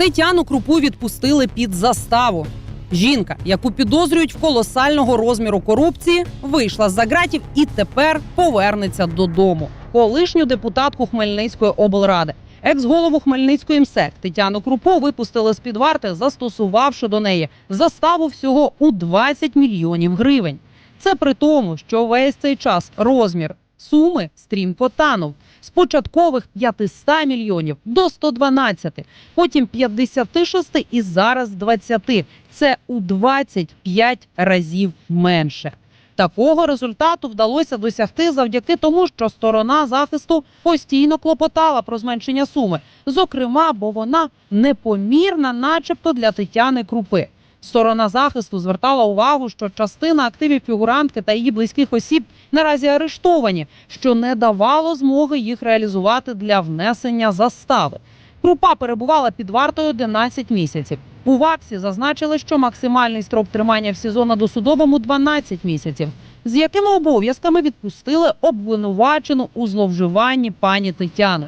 Тетяну Крупу відпустили під заставу. Жінка, яку підозрюють в колосального розміру корупції, вийшла з за ґратів і тепер повернеться додому. Колишню депутатку Хмельницької облради, екс-голову Хмельницької МСЕК Тетяну Крупу випустили з під варти, застосувавши до неї заставу всього у 20 мільйонів гривень. Це при тому, що весь цей час розмір суми стрімко танув з початкових 500 мільйонів до 112, потім 56 і зараз 20. Це у 25 разів менше. Такого результату вдалося досягти завдяки тому, що сторона захисту постійно клопотала про зменшення суми. Зокрема, бо вона непомірна, начебто для Тетяни Крупи. Сторона захисту звертала увагу, що частина активів фігурантки та її близьких осіб наразі арештовані, що не давало змоги їх реалізувати для внесення застави. Крупа перебувала під вартою 11 місяців. У ВАКСі зазначили, що максимальний строк тримання в СІЗО на досудовому 12 місяців. З якими обов'язками відпустили обвинувачену у зловживанні пані Тетяну.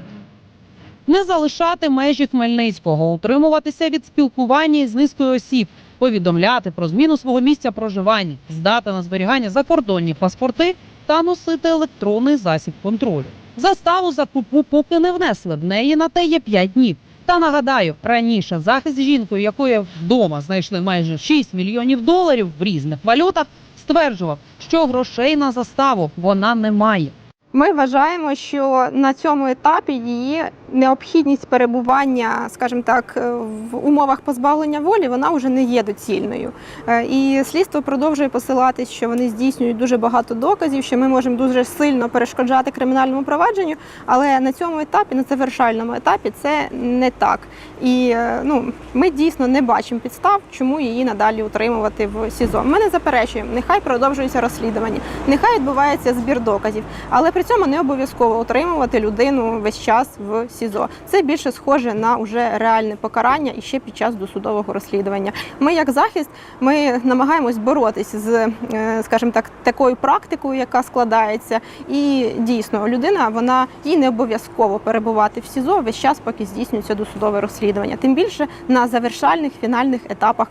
Не залишати межі Хмельницького, утримуватися від спілкування із низкою осіб, повідомляти про зміну свого місця проживання, здати на зберігання закордонні паспорти та носити електронний засіб контролю. Заставу за крупу поки не внесли. В неї на те є 5 днів. Та нагадаю, раніше захист жінкою, якої вдома знайшли майже 6 мільйонів доларів в різних валютах, стверджував, що грошей на заставу вона не має. Ми вважаємо, що на цьому етапі її необхідність перебування, скажімо так, е, в умовах позбавлення волі, вона вже не є доцільною. Е, І слідство продовжує посилатись, що вони здійснюють дуже багато доказів, що ми можемо дуже сильно перешкоджати кримінальному провадженню, але на цьому етапі, на завершальному етапі, це не так. І е, ну, ми дійсно не бачимо підстав, чому її надалі утримувати в СІЗО. Ми не заперечуємо, нехай продовжується розслідування, нехай відбувається збір доказів, але при цьому не обов'язково утримувати людину весь час в СІЗО. Це більше схоже на уже реальне покарання і ще під час досудового розслідування. Ми, як захист, ми намагаємось боротися з, е, скажімо так, такою практикою, яка складається. І дійсно, людина вона їй не обов'язково перебувати в СІЗО весь час, поки здійснюється досудове розслідування. Тим більше на завершальних фінальних етапах,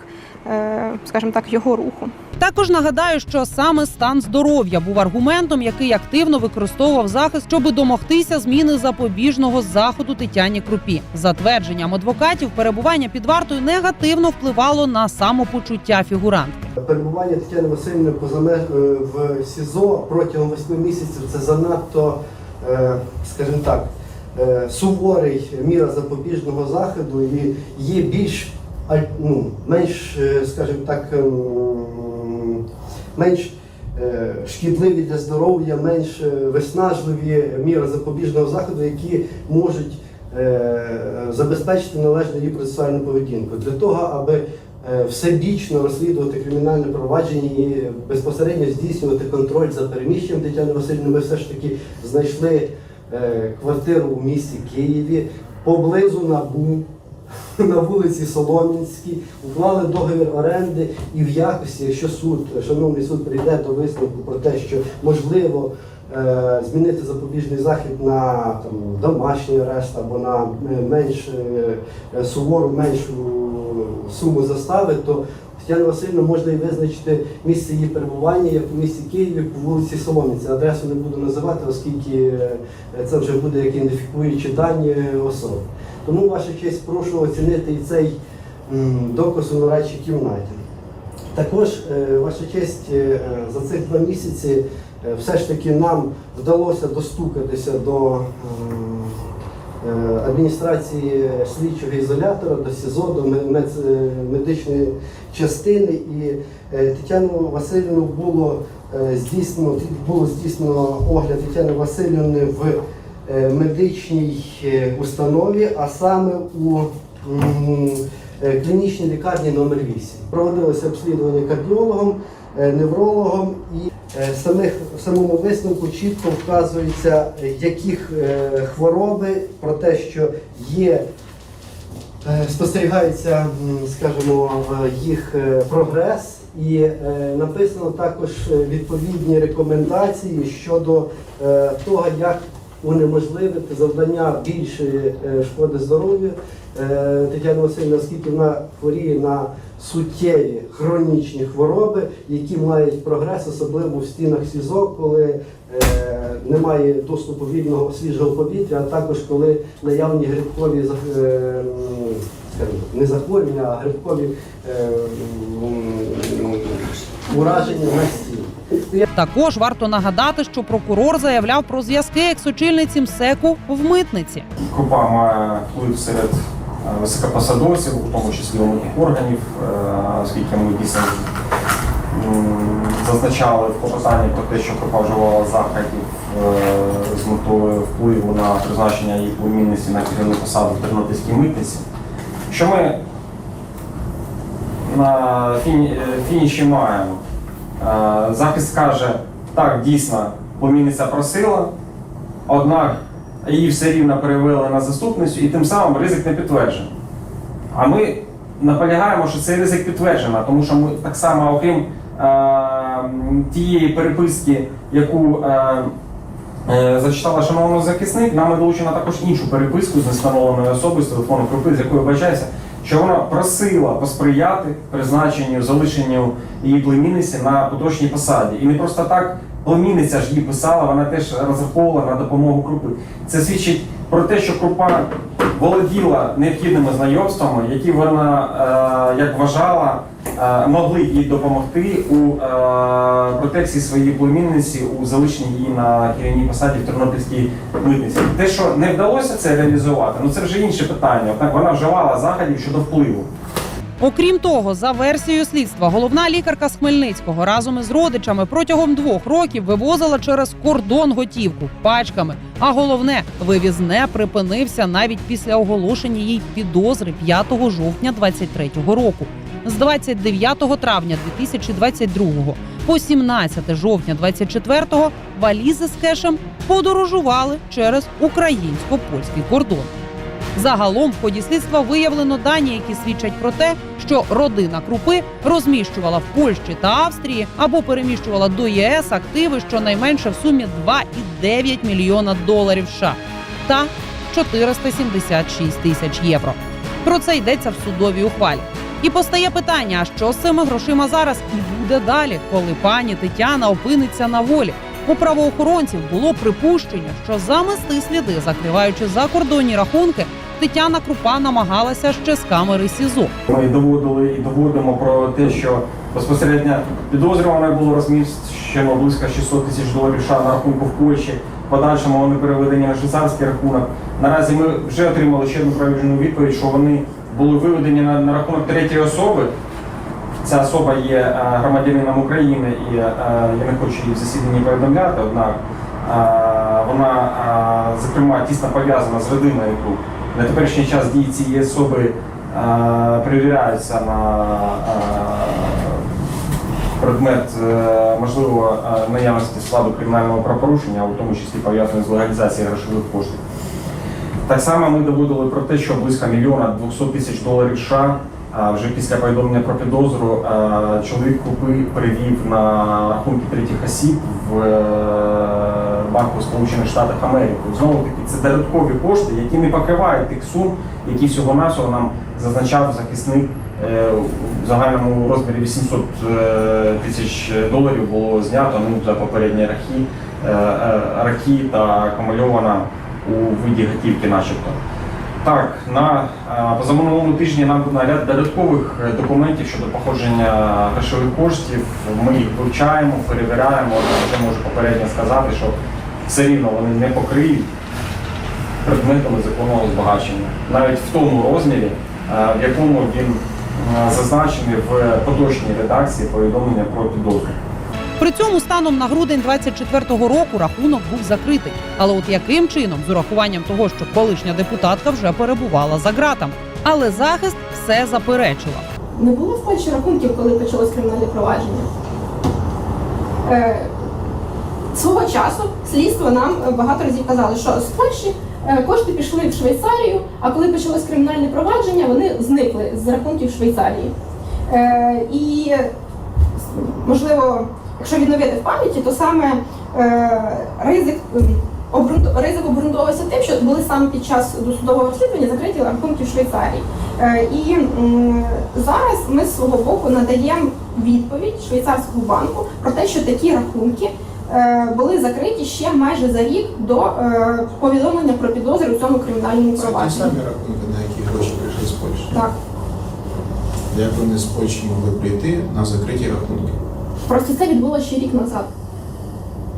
е, скажімо так, його руху. Також нагадаю, що саме стан здоров'я був аргументом, який активно використовував захист, щоб домогтися зміни запобіжного заходу Тетяні Крупі. За твердженням адвокатів, перебування під вартою негативно впливало на самопочуття фігурантки. Перебування Тетяни Васильівни е, в СІЗО протягом 8 місяців це занадто, е, скажімо так, е, суворий міра запобіжного заходу і є більш ну, менш, скажімо так, ем, менш шкідливі для здоров'я, менш е, виснажливі міри запобіжного заходу, які можуть е, забезпечити належну її процесуальну поведінку. Для того, аби е, всебічно розслідувати кримінальне провадження і безпосередньо здійснювати контроль за переміщенням Тетяни Васильівни, ми все ж таки знайшли е, квартиру у місті Києві поблизу НАБУ. На вулиці Солом'янській уклали договір оренди і в якості, якщо суд, шановний суд, прийде до висновку про те, що можливо е, змінити запобіжний захід на там, домашній арешт або на е, менш е, сувору, меншу суму застави, то Тетяна Васильівна можна і визначити місце її перебування як у місті Києві по вулиці Солом'янці. Адресу не буду називати, оскільки е, це вже буде як ідентифікуючі дані особи. Тому, ваша честь, прошу оцінити і цей доказ у нарадчій кімнаті. Також, е, ваша честь, е, за цих два місяці е, все ж таки нам вдалося достукатися до е, е, адміністрації слідчого ізолятора, до СІЗО, до е, медичної частини. І е, Тетяну Васильівну було е, здійснено, було здійснено огляд Тетяни Васильівни в е, медичній е, установі, а саме у е, клінічній лікарні номер 8 Проводилося обслідування кардіологом, е, неврологом і е, самих, в самому висновку чітко вказується, е, яких е, хвороби, про те, що є Е, спостерігається, скажімо, їх прогрес, і написано також відповідні рекомендації щодо того, як унеможливити завдання більшої шкоди здоров'ю е, Тетяни Васильівни, оскільки вона хворіє на суттєві хронічні хвороби, які мають прогрес, особливо в стінах СІЗО, коли е, немає доступу вільного свіжого повітря, а також коли наявні грибкові е, не захворювання, а грибкові ураження на стіні. Також варто нагадати, що прокурор заявляв про зв'язки екс-очільниці МСЕКу в митниці. Крупа має вплив серед високопосадовців, у тому числі митних органів, оскільки ми дійсно зазначали в клопотанні про те, що крупа вживала заходів з метою впливу на призначення її племінниці на керівну посаду в Тернопільській митниці. Що ми на фініші маємо? Захист каже, так, дійсно, племінниця просила, однак її все рівно перевели на заступницю, і тим самим ризик не підтверджений. А ми наполягаємо, що цей ризик підтверджено, тому що ми так само, окрім е, тієї переписки, яку е, е, зачитала шановний захисник, нам долучено також іншу переписку з нестановленою особою з телефону групи, з якою вбачається, що вона просила посприяти призначенню, залишенню її племінниці на поточній посаді. І не просто так племінниця ж її писала, вона теж розраховувала на допомогу крупи. Це свідчить про те, що крупа володіла необхідними знайомствами, які вона, е, як вважала, е, могли їй допомогти у е, протекції своєї племінниці у залишенні її на керівній посаді в Тернопільській митниці. Те, що не вдалося це реалізувати, ну це вже інше питання. Однак вона вживала заходів щодо впливу. Окрім того, за версією слідства, головна лікарка з Хмельницького разом із родичами протягом двох років вивозила через кордон готівку пачками. А головне, вивіз не припинився навіть після оголошення їй підозри 5 жовтня 23-го року. З 29 травня 2022 по 17 жовтня 24-го валізи з кешем подорожували через українсько-польський кордон. Загалом в ході слідства виявлено дані, які свідчать про те, що родина крупи розміщувала в Польщі та Австрії або переміщувала до ЄС активи щонайменше в сумі 2,9 мільйона доларів США та 476 тисяч євро. Про це йдеться в судовій ухвалі. І постає питання: а що з цими грошима зараз і буде далі, коли пані Тетяна опиниться на волі? У правоохоронців було припущення, що замести сліди, закриваючи закордонні рахунки, Тетяна Крупа намагалася ще з камери СІЗО. Ми доводили і доводимо про те, що безпосередньо підозрюваною було розміщено близько 600 тисяч доларів США на рахунку в Польщі. Подальшому вони переведені на швейцарський рахунок. Наразі ми вже отримали ще одну правильну відповідь, що вони були виведені на, на рахунок третьої особи. Ця особа є е, громадянином України і е, я не хочу її в засіданні повідомляти, однак е, вона, зокрема, тісно пов'язана з родиною тут. На теперішній час дії цієї особи перевіряються на предмет е, можливо наявності складу кримінального правопорушення, у тому числі пов'язаного з легалізацією грошових коштів. Так само ми доводили про те, що близько мільйона 200 тисяч доларів США вже після повідомлення про підозру чоловік Крупи перевів на рахунки третіх осіб в е, Банку Сполучених Штатів Америки. Знову таки, це додаткові кошти, які не покривають тих сум, які всього-навсього нам зазначав захисник. Е, В загальному розмірі 800 е, тисяч доларів було знято ну, за попередні рахи, е, рахи та акумульовано у виді готівки начебто. Так, на позаминулому тижні нам на ряд додаткових документів щодо походження грошових коштів. Ми їх вивчаємо, перевіряємо. Вже можу попередньо сказати, що все рівно вони не покриють предметами законного збагачення, навіть в тому розмірі, е, в якому він е, зазначений в поточній редакції повідомлення про підозру. При цьому станом на грудень 24-го року рахунок був закритий. Але от яким чином, з урахуванням того, що колишня депутатка вже перебувала за ґратами. Але захист все заперечував. Не було в Польщі рахунків, коли почалось кримінальне провадження. Е, свого часу слідство нам багато разів казали, що з Польщі е, кошти пішли в Швейцарію, а коли почалось кримінальне провадження, вони зникли з рахунків Швейцарії. Е, і можливо, якщо відновити в пам'яті, то саме е, ризик ризик обґрунтовувався тим, що були саме під час досудового розслідування закриті рахунки в Швейцарії. Е, І зараз ми з свого боку надаємо відповідь швейцарського банку про те, що такі рахунки е, були закриті ще майже за рік до е, повідомлення про підозру у цьому кримінальному Це ті провадженні. самі рахунки, на які гроші прийшли з Польщі. Так. Як вони з Польщі могли прийти на закриті рахунки? Просто це відбулося ще рік назад.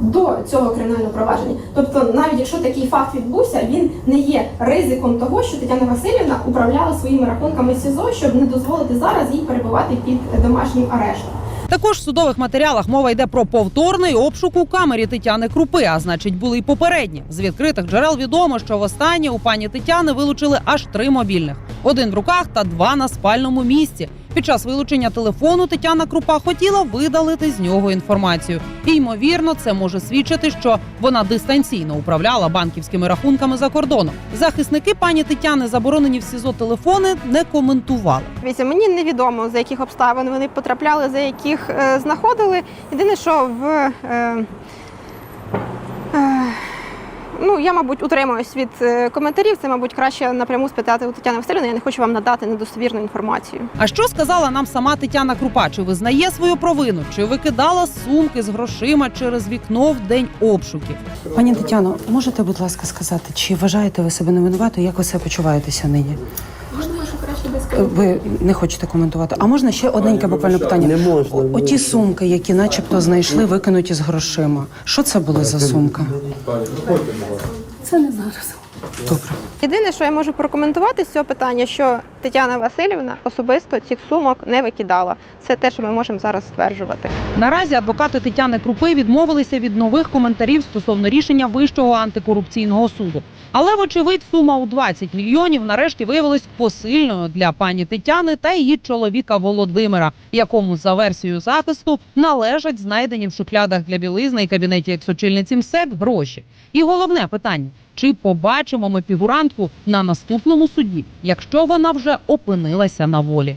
До цього кримінального провадження. Тобто, навіть якщо такий факт відбувся, він не є ризиком того, що Тетяна Васильівна управляла своїми рахунками СІЗО, щоб не дозволити зараз їй перебувати під домашнім арештом. Також в судових матеріалах мова йде про повторний обшук у камері Тетяни Крупи, а значить, були й попередні. З відкритих джерел відомо, що востаннє у пані Тетяни вилучили аж три мобільних: один в руках та два на спальному місці. Під час вилучення телефону Тетяна Крупа хотіла видалити з нього інформацію. І ймовірно, це може свідчити, що вона дистанційно управляла банківськими рахунками за кордоном. Захисники пані Тетяни заборонені в СІЗО телефони не коментували. Дивіться, мені невідомо за яких обставин вони потрапляли, за яких е, знаходили. Єдине, що в е, ну я, мабуть, утримуюсь від е, коментарів. Це, мабуть, краще напряму спитати у Тетяни Васильівни. Я не хочу вам надати недостовірну інформацію. А що сказала нам сама Тетяна Крупа? Чи визнає свою провину? Чи викидала сумки з грошима через вікно в день обшуків? Пані Тетяно, можете, будь ласка, сказати, чи вважаєте ви себе невинуватою, як ви себе почуваєтеся нині? Можливо, що краще без Е, Ви не хочете коментувати. А можна ще одненьке буквально питання? Не можна, О- Оті сумки, які начебто знайшли, викинуті з грошима. Що це були за сумка? Це не зараз. Добре. Єдине, що я можу прокоментувати з цього питання, що Тетяна Васильівна особисто цих сумок не викидала. Це те, що ми можемо зараз стверджувати. Наразі адвокати Тетяни Крупи відмовилися від нових коментарів стосовно рішення Вищого антикорупційного суду. Але, вочевидь, сума у 20 мільйонів нарешті виявилась посильною для пані Тетяни та її чоловіка Володимира, якому за версією захисту належать знайдені в шухлядах для білизни і кабінеті екс-очільниці МСЕК гроші. І головне питання: чи побачимо ми фігурантку на наступному суді, якщо вона вже опинилася на волі?